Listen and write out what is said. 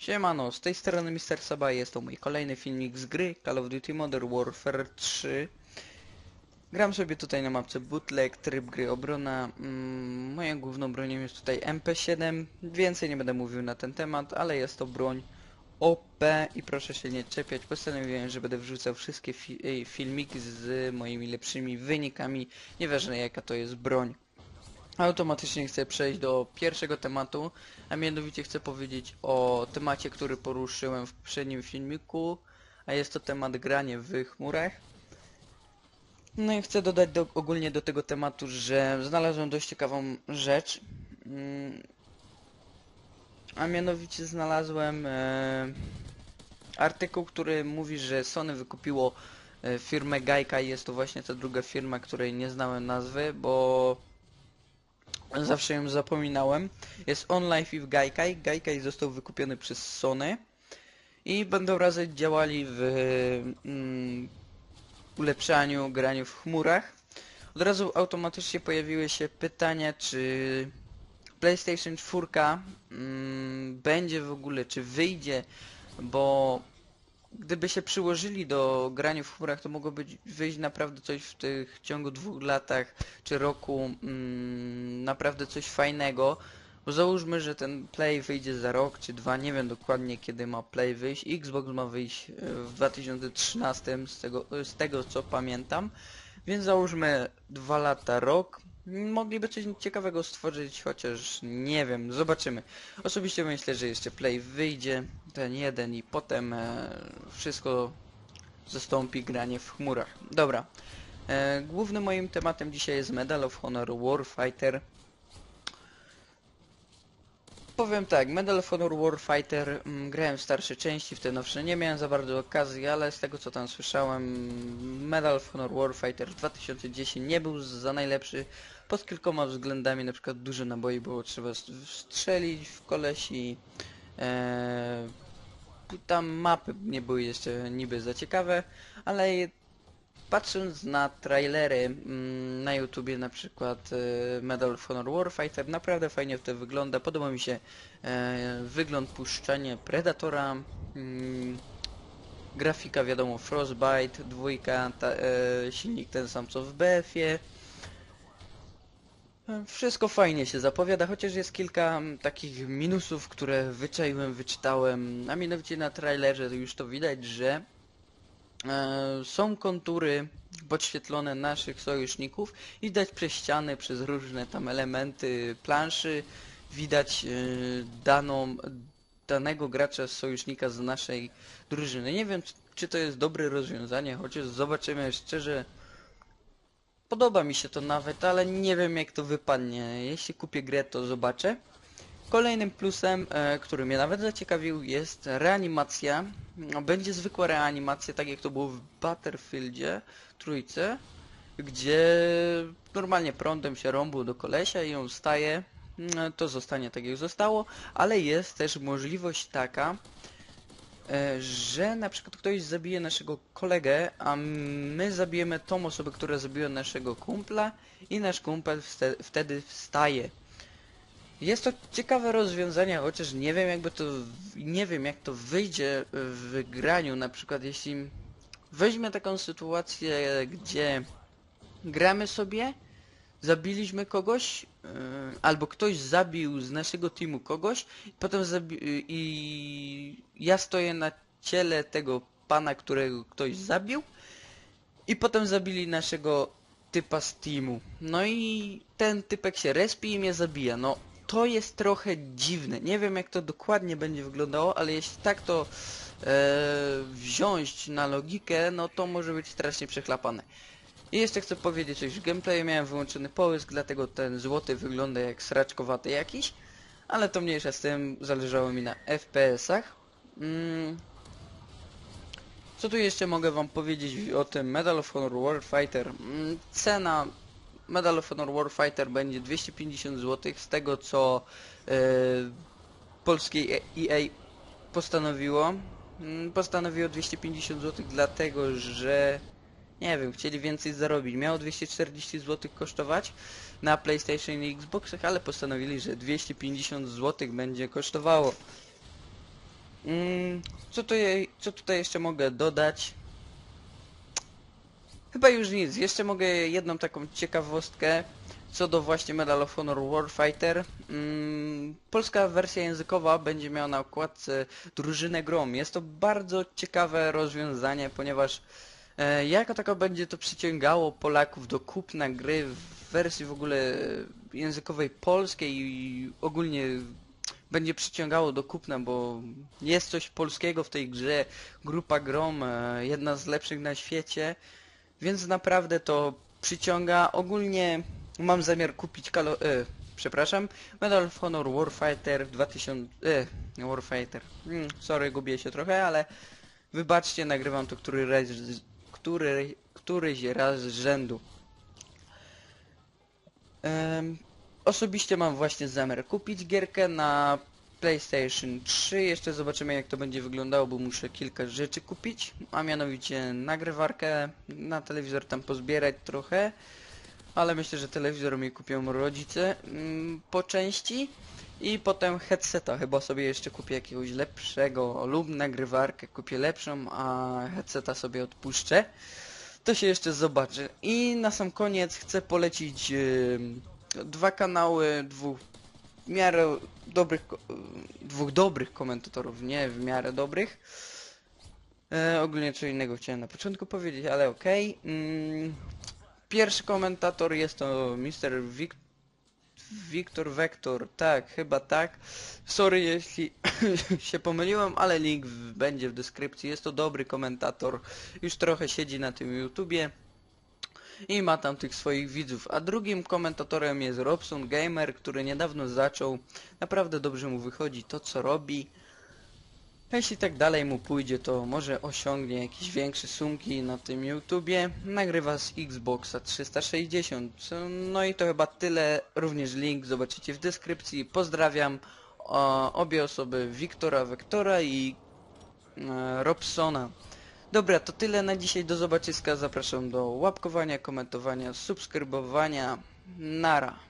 Siemano, z tej strony Mr. Saba jest to mój kolejny filmik z gry Call of Duty Modern Warfare 3. Gram sobie tutaj na mapce bootleg, tryb gry obrona. Mm, moją główną bronią jest tutaj MP7. Więcej nie będę mówił na ten temat, ale jest to broń OP i proszę się nie czepiać. Postanowiłem, że będę wrzucał wszystkie fi filmiki z moimi lepszymi wynikami, nieważne jaka to jest broń. Automatycznie chcę przejść do pierwszego tematu, a mianowicie chcę powiedzieć o temacie, który poruszyłem w poprzednim filmiku, a jest to temat granie w chmurach. No i chcę dodać do, ogólnie do tego tematu, że znalazłem dość ciekawą rzecz. Mm, A mianowicie znalazłem e, artykuł, który mówi, że Sony wykupiło e, firmę Gaikai. Jest to właśnie ta druga firma, której nie znałem nazwy, bo zawsze ją zapominałem. Jest On Life i w Gaikai. Gaikai został wykupiony przez Sony i będą razem działali w mm, ulepszaniu, graniu w chmurach. Od razu automatycznie pojawiły się pytania, czy PlayStation 4 mm, będzie w ogóle, czy wyjdzie, bo gdyby się przyłożyli do grania w chmurach, to mogło być wyjść naprawdę coś w tych ciągu dwóch latach czy roku, mm, naprawdę coś fajnego. Bo załóżmy, że ten Play wyjdzie za rok czy dwa, nie wiem dokładnie kiedy ma Play wyjść. Xbox ma wyjść e, w 2013 z tego, z tego co pamiętam. Więc załóżmy dwa lata, rok. Mogliby coś ciekawego stworzyć, chociaż nie wiem, zobaczymy. Osobiście myślę, że jeszcze Play wyjdzie, ten jeden i potem e, wszystko zastąpi granie w chmurach. Dobra. E, głównym moim tematem dzisiaj jest Medal of Honor Warfighter. Powiem tak, Medal of Honor Warfighter mm, grałem w starsze części, w te nowsze nie miałem za bardzo okazji, ale z tego co tam słyszałem, Medal of Honor Warfighter 2010 nie był za najlepszy pod kilkoma względami, na przykład duże naboje było trzeba st- strzelić w kolesi, e, tam mapy nie były jeszcze niby za ciekawe, ale patrząc na trailery mm, na YouTubie na przykład e, Medal of Honor Warfighter naprawdę fajnie to wygląda. Podoba mi się e, wygląd puszczania Predatora. Mm, grafika wiadomo Frostbite, dwójka, ta, e, silnik ten sam co w BF-ie. Wszystko fajnie się zapowiada, chociaż jest kilka takich minusów, które wyczaiłem, wyczytałem, a mianowicie na trailerze już to widać, że są kontury podświetlone naszych sojuszników i widać przez ściany, przez różne tam elementy planszy widać e, daną, danego gracza sojusznika z naszej drużyny. Nie wiem, czy to jest dobre rozwiązanie, chociaż zobaczymy szczerze. Podoba mi się to nawet, ale nie wiem jak to wypadnie. Jeśli kupię grę, to zobaczę. Kolejnym plusem, e, który mnie nawet zaciekawił, jest reanimacja. No, Będzie zwykła reanimacja, tak jak to było w Battlefieldzie trójce, gdzie normalnie prądem się rąbł do kolesia i on wstaje. No, To zostanie tak jak zostało, ale jest też możliwość taka, e, że na przykład ktoś zabije naszego kolegę, a my zabijemy tą osobę, która zabiła naszego kumpla i nasz kumpel wtedy wstaje. Jest to ciekawe rozwiązanie, chociaż nie wiem jakby to, nie wiem jak to wyjdzie w graniu, na przykład jeśli weźmie taką sytuację, gdzie gramy sobie, zabiliśmy kogoś, yy, albo ktoś zabił z naszego teamu kogoś, potem i ja stoję na ciele tego pana, którego ktoś zabił, i potem zabili naszego typa z teamu. No i ten typek się respi i mnie zabija. No to jest trochę dziwne. Nie wiem jak to dokładnie będzie wyglądało, ale jeśli tak to e, wziąć na logikę, no to może być strasznie przechlapane. I jeszcze chcę powiedzieć coś, w gameplayu miałem wyłączony połysk, dlatego ten złoty wygląda jak sraczkowaty jakiś, ale to mniejsza z tym, zależało mi na FPS-ach. Mm. Co tu jeszcze mogę wam powiedzieć o tym Medal of Honor Warfighter? Mm, Cena Medal of Honor Warfighter będzie 250 zł z tego co e, polskie EA postanowiło. Mm, Postanowiło 250 zł dlatego, że nie wiem, chcieli więcej zarobić. Miało 240 zł kosztować na PlayStation i Xboxach, ale postanowili, że 250 zł będzie kosztowało. Mm, co, tu co tutaj jeszcze mogę dodać? Chyba już nic. Jeszcze mogę jedną taką ciekawostkę co do właśnie Medal of Honor Warfighter. Mm, polska wersja językowa będzie miała na okładce drużynę grom. Jest to bardzo ciekawe rozwiązanie, ponieważ e, jako tako będzie to przyciągało Polaków do kupna gry w wersji w ogóle językowej polskiej i ogólnie będzie przyciągało do kupna, bo jest coś polskiego w tej grze. Grupa Grom, e, jedna z lepszych na świecie, więc naprawdę to przyciąga. Ogólnie mam zamiar kupić Kalo... E, przepraszam, Medal of Honor Warfighter 2000... E, Warfighter. Mm, sorry, gubię się trochę, ale wybaczcie, nagrywam to który raz, który, któryś raz z rzędu. Osobiście mam właśnie zamiar kupić gierkę na PlayStation 3. Jeszcze zobaczymy jak to będzie wyglądało, bo muszę kilka rzeczy kupić. A mianowicie nagrywarkę na telewizor tam pozbierać trochę. Ale myślę, że telewizor mi kupią rodzice mm, po części. I potem headseta, chyba sobie jeszcze kupię jakiegoś lepszego lub nagrywarkę kupię lepszą, a headseta sobie odpuszczę. To się jeszcze zobaczy. I na sam koniec chcę polecić em, dwa kanały dwóch w miarę dobrych, dwóch dobrych komentatorów, nie w miarę dobrych. E, ogólnie co innego chciałem na początku powiedzieć, ale okej. Mm, pierwszy komentator jest to Mr. Vic Wiktor Vektor, tak, chyba tak. Sorry jeśli się pomyliłem, ale link będzie w deskrypcji. Jest to dobry komentator, już trochę siedzi na tym YouTubie i ma tam tych swoich widzów. A drugim komentatorem jest Robson Gamer, który niedawno zaczął. Naprawdę dobrze mu wychodzi to co robi. Jeśli tak dalej mu pójdzie, to może osiągnie jakieś większe sumki na tym YouTubie. Nagrywa z Xboxa 360. No i to chyba tyle. Również link zobaczycie w deskrypcji. Pozdrawiam obie osoby, Wiktora Wektora i e, Robsona. Dobra, to tyle na dzisiaj. Do zobaczyska. Zapraszam do łapkowania, komentowania, subskrybowania. Nara.